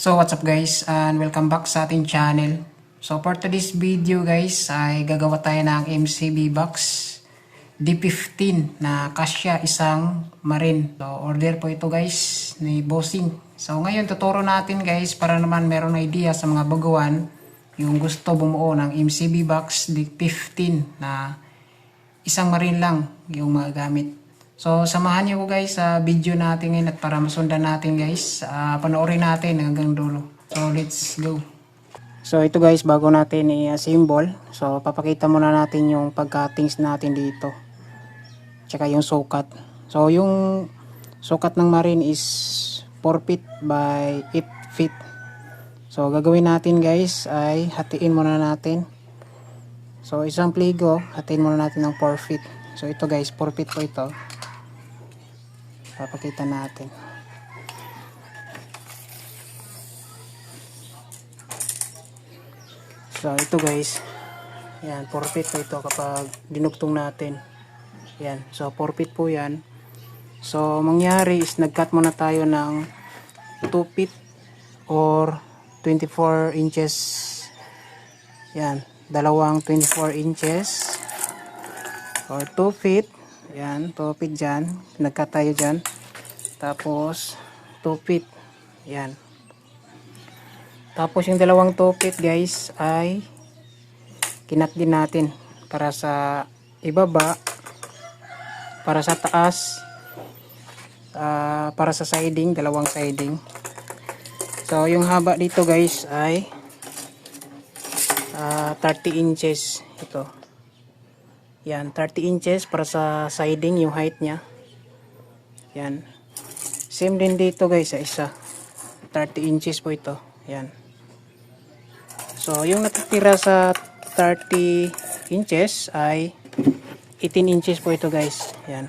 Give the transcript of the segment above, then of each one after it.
So what's up guys and welcome back sa ating channel. So for today's video guys ay gagawa tayo ng MCB box D15 na kasya isang marin. So order po ito guys ni Bossing. So ngayon tuturo natin guys para naman meron idea sa mga baguhan yung gusto bumuo ng MCB box D15 na isang marin lang yung mga gamit. So, samahan niyo ko guys sa video natin ngayon at para masundan natin guys. Uh, panoorin natin hanggang dulo. So, let's go. So, ito guys, bago natin i-assemble. So, papakita muna natin yung pagka-things natin dito. Tsaka yung sukat. So, yung sukat ng marine is 4 feet by 8 feet. So, gagawin natin guys ay hatiin muna natin. So, isang pligo, hatiin muna natin ng 4 feet. So, ito guys, 4 feet po ito papakita natin. So ito guys. Yan 4 feet po ito kapag dinugtong natin. Yan so 4 feet po yan. So mangyari is nag cut muna tayo ng 2 feet or 24 inches. Yan dalawang 24 inches or 2 feet yan 2 feet dyan. Nagkat tayo dyan. Tapos 2 feet yan. Tapos yung dalawang 2 feet guys ay kinat din natin para sa ibaba para sa taas ah, para sa siding dalawang siding. So yung haba dito guys ay ah, 30 inches. Ito yan, 30 inches para sa siding yung height niya. Yan. Same din dito guys sa isa. 30 inches po ito. Yan. So, yung natitira sa 30 inches ay 18 inches po ito guys. Yan.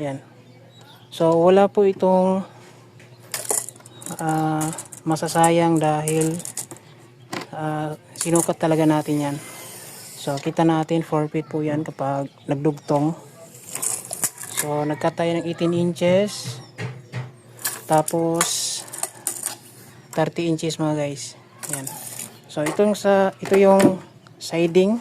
Yan. So, wala po itong ah, masasayang dahil ah, sinukat talaga natin yan. So, kita natin 4 feet po yan kapag nagdugtong. So, nagkat tayo ng 18 inches. Tapos, 30 inches mga guys. Yan. So, itong sa, ito yung siding.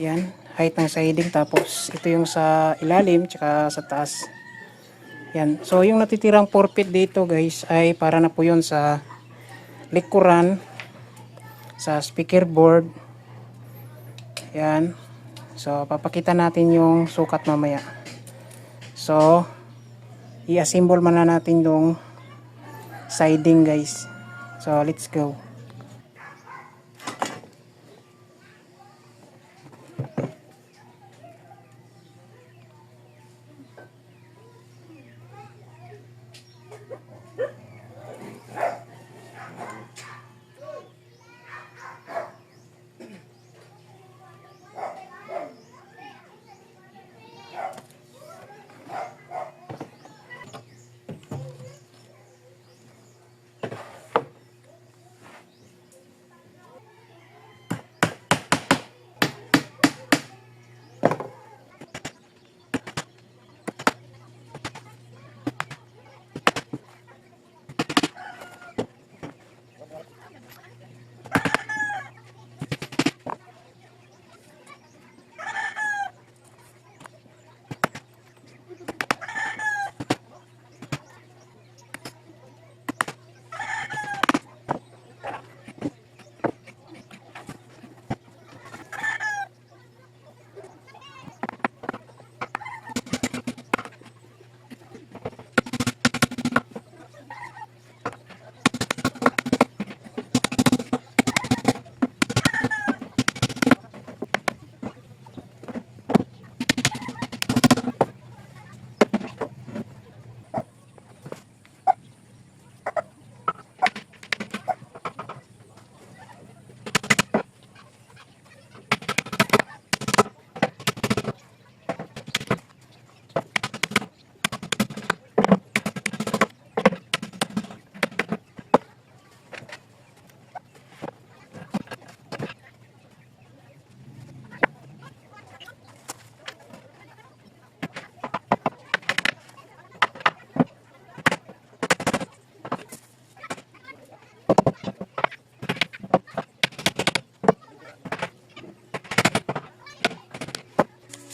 Yan. Height ng siding. Tapos, ito yung sa ilalim, tsaka sa taas. Yan. So, yung natitirang 4 feet dito guys, ay para na po yun sa likuran, sa speaker board, yan. So, papakita natin yung sukat mamaya. So, i-assemble muna natin yung siding guys. So, let's go.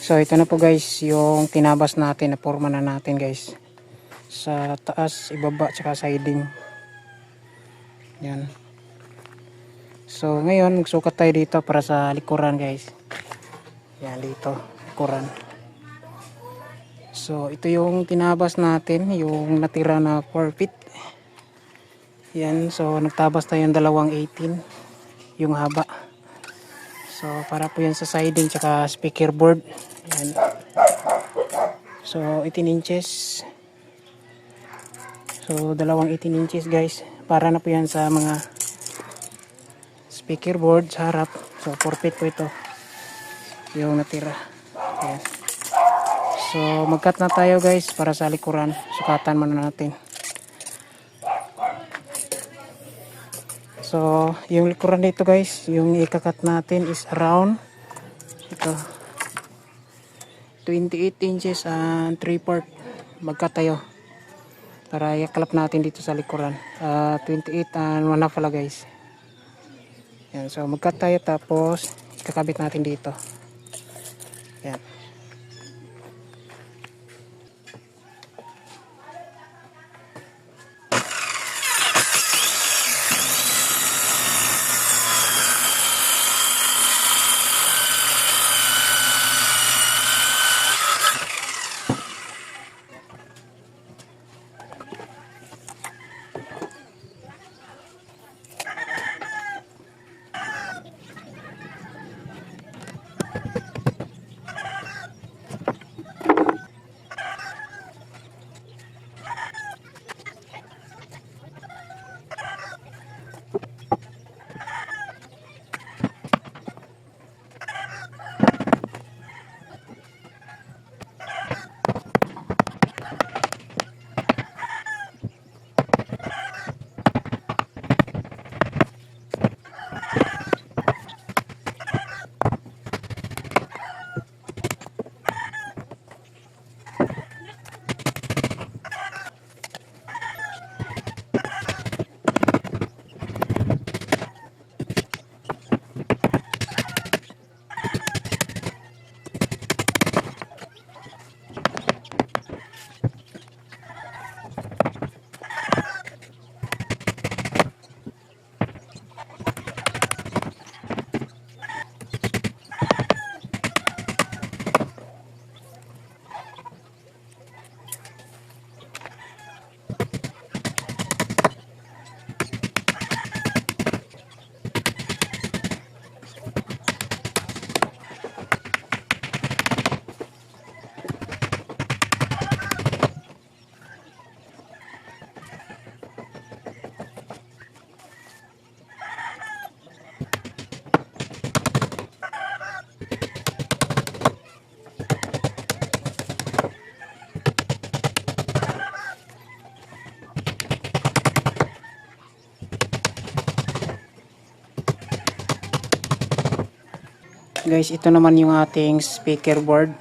So ito na po guys yung tinabas natin na forma na natin guys. Sa taas, ibaba, tsaka siding. Yan. So ngayon magsukat tayo dito para sa likuran guys. Yan dito, likuran. So ito yung tinabas natin, yung natira na 4 feet. Yan, so nagtabas tayo ng dalawang 18 yung haba. So para po yan sa siding tsaka speaker board. Yan. So 18 inches. So dalawang 18 inches guys. Para na po yan sa mga speaker board sa harap. So 4 feet po ito. Yung natira. Yan. So magkat na tayo guys para sa likuran. Sukatan muna natin. So, yung likuran dito guys, yung ikakat natin is around ito 28 inches and 3 part magkat tayo para ikalap natin dito sa likuran. Ah, 28 and 1 half pala guys. Yan, so magkat tayo tapos ikakabit natin dito. Yan guys ito naman yung ating speaker board.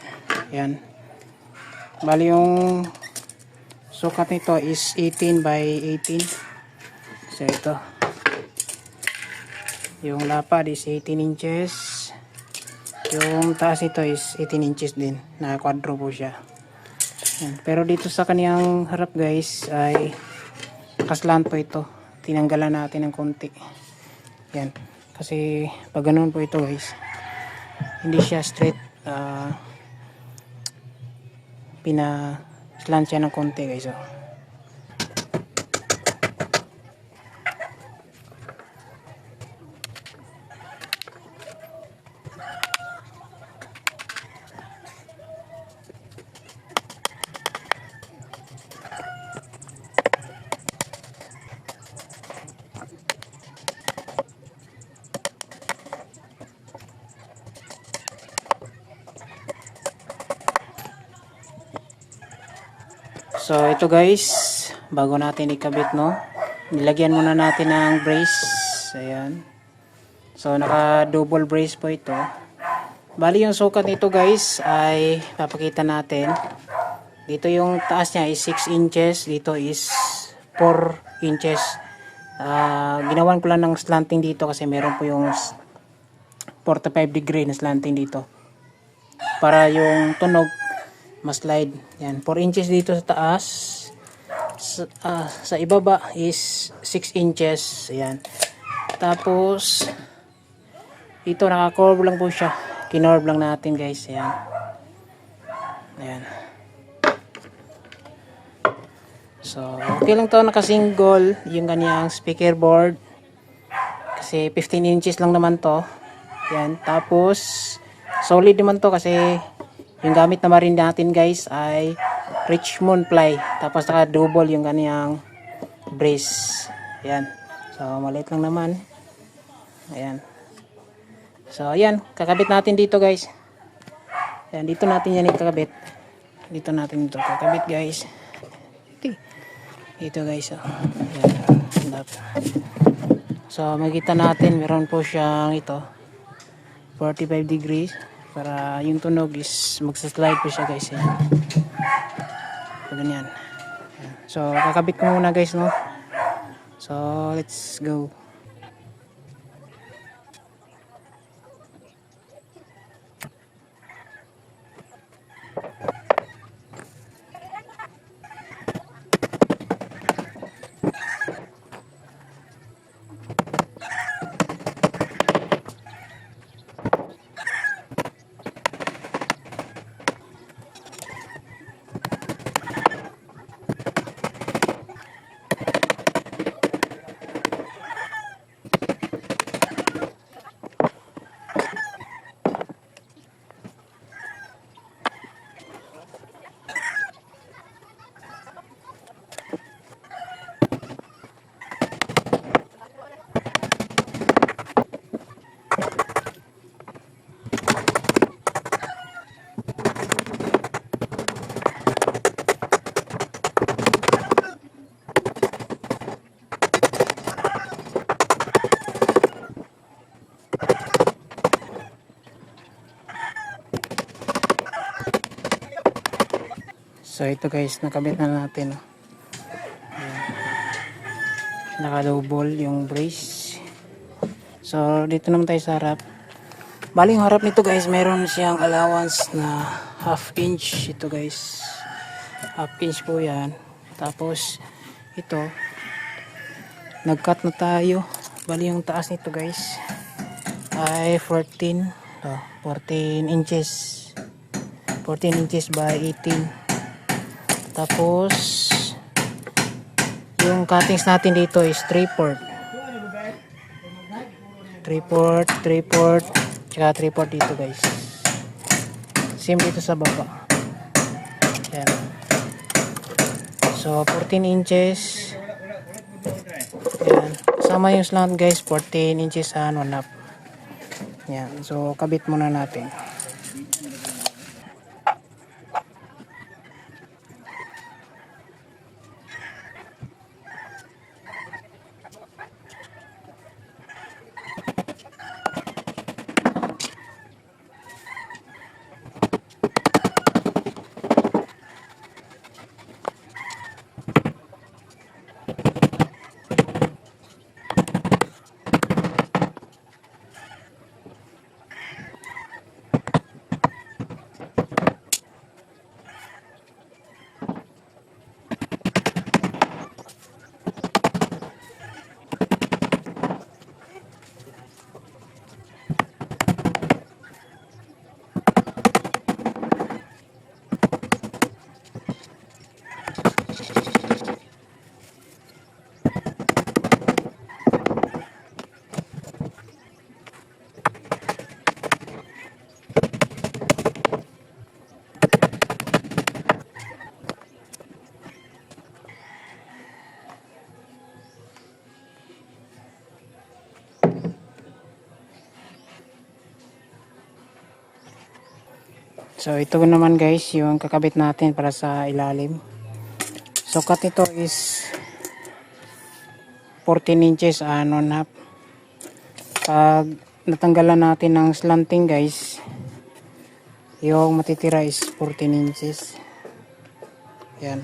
Yan bali yung sukat nito is 18 by 18 so ito. Yung lapad is 18 inches. Yung taas nito is 18 inches din. Na quadro po siya. Yan. pero dito sa kaniyang harap guys ay kaslan po ito. Tinanggalan natin ng konti. Yan kasi pag ganun po ito guys hindi siya straight uh, pina slant siya ng konti guys oh. So ito guys, bago natin ikabit no, nilagyan muna natin ng brace. Ayan. So naka double brace po ito. Bali yung sukat nito guys ay papakita natin. Dito yung taas niya is 6 inches, dito is 4 inches. Ah, ginawan ko lang ng slanting dito kasi meron po yung s- 45 degree na slanting dito. Para yung tunog mas slide. Yan, 4 inches dito sa taas. Sa, ah, sa ibaba is 6 inches. Ayan. Tapos, dito naka-curve lang po siya. Kinorve lang natin guys. Ayan. Ayan. So, okay lang to naka-single yung kanyang speaker board. Kasi 15 inches lang naman to. Yan. Tapos, solid naman to kasi yung gamit na marin natin guys ay Richmond ply. Tapos naka-double yung kanyang brace. Yan. So, maliit lang naman. Ayan. So, ayan. Kakabit natin dito guys. Ayan, dito natin yan ikakabit. Dito natin ito kakabit guys. Ito. Ito guys. Oh. Ayan. Dap- So, makita natin, meron po siyang ito. 45 degrees. Para yung tunog is magsaslide po siya guys. Ayan. So, ganyan. So, kakabit ko muna guys, no? So, let's go. So ito guys, nakabit na natin. Oh. Ayan. Naka-double yung brace. So dito naman tayo sa harap. Baling harap nito guys, meron siyang allowance na half inch. Ito guys. Half inch po yan. Tapos ito, nag-cut na tayo. Bali yung taas nito guys ay 14. Oh, 14 inches. 14 inches by 18. Tapos, yung cuttings natin dito is 3 port. 3 port, 3 port, tsaka 3 port dito guys. Same dito sa baba. Yan. So, 14 inches. Yan. Kasama yung slant guys, 14 inches and 1 half. Yan. So, kabit muna natin. So ito naman guys yung kakabit natin para sa ilalim. So cut nito is 14 inches and one half. Pag natanggalan natin ng slanting guys, yung matitira is 14 inches. Yan.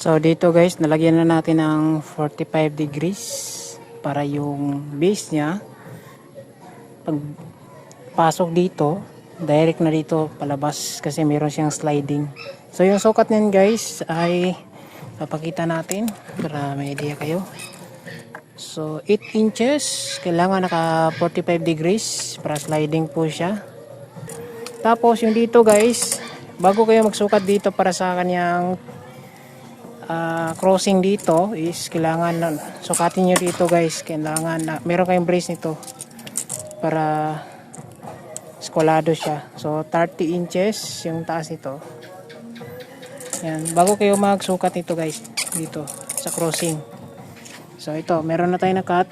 So dito guys, nalagyan na natin ng 45 degrees para yung base niya pag pasok dito, direct na dito palabas kasi meron siyang sliding. So yung sukat niyan guys ay papakita natin para may idea kayo. So 8 inches, kailangan naka 45 degrees para sliding po siya. Tapos yung dito guys, bago kayo magsukat dito para sa kanyang ah, crossing dito is kailangan sukatin nyo dito guys. Kailangan na, meron kayong brace nito para skolado siya. So 30 inches yung taas nito. Yan, bago kayo magsukat nito guys dito sa crossing. So ito, meron na tayo na cut.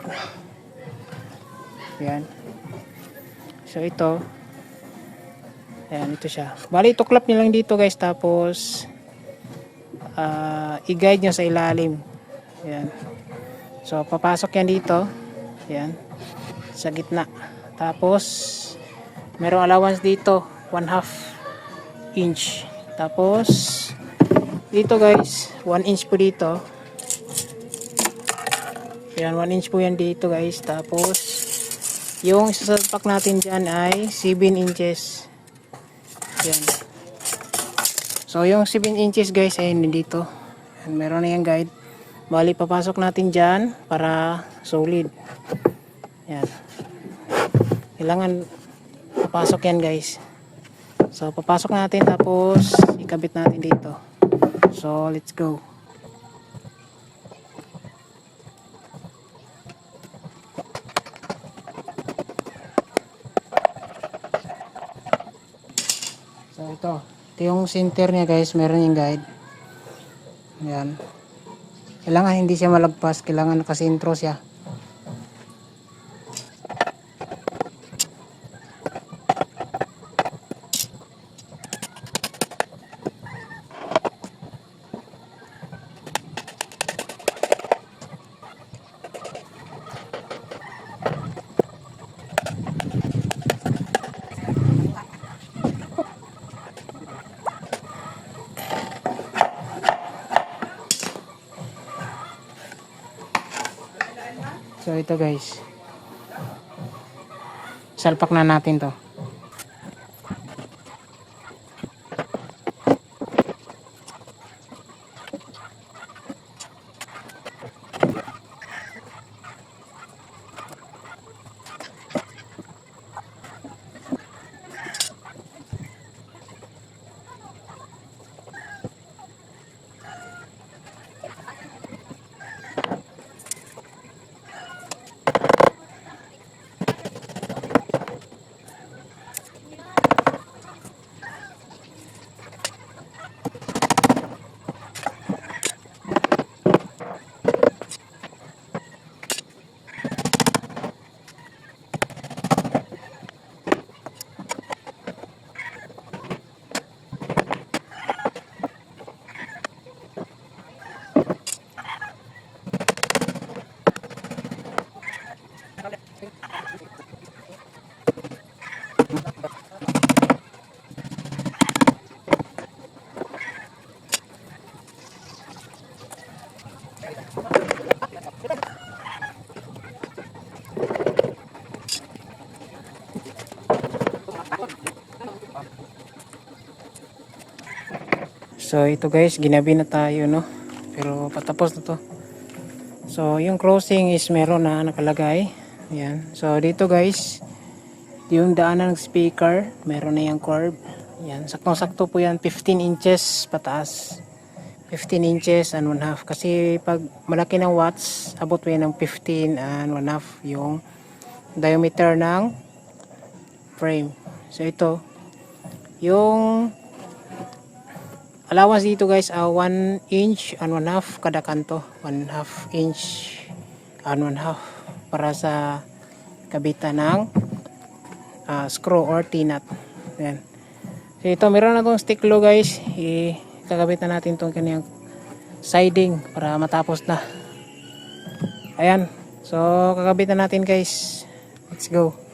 Yan. So ito, Ayan, ito siya. Bali, tuklap nyo lang dito guys. Tapos, ah, i-guide nyo sa ilalim. Ayan. So, papasok yan dito. Ayan. Sa gitna. Tapos, merong allowance dito. 1 half inch. Tapos, dito guys, 1 inch po dito. Ayan, 1 inch po yan dito guys. Tapos, yung isasalpak natin dyan ay 7 inches. Yan. So, yung 7 inches guys ay nandito. Yan, Meron na yung guide. Bali, papasok natin dyan para solid. Yan. Kailangan papasok yan guys. So, papasok natin tapos ikabit natin dito. So, let's go. So ito, ito yung center niya guys, meron yung guide. Yan. Kailangan hindi siya malagpas, kailangan nakasintro siya. So ito guys. Salpak na natin to. So ito guys, ginabi na tayo no. Pero patapos na to. So yung crossing is meron na nakalagay. Yan. So dito guys, yung daanan ng speaker, meron na yung curve. Yan. Saktong-sakto po yan, 15 inches pataas. 15 inches and 1 half. Kasi pag malaki ng watts, abot po yan ng 15 and 1 half yung diameter ng frame. So ito, yung allowance dito guys, uh, 1 inch and 1 half kada kanto. 1 half inch and 1 half para sa kabitan ng ah, screw or T-nut. Ayan. So ito, meron na itong stick glue guys. Ikakabit na natin itong kanyang siding para matapos na. Ayan. So, kakabit na natin guys. Let's go.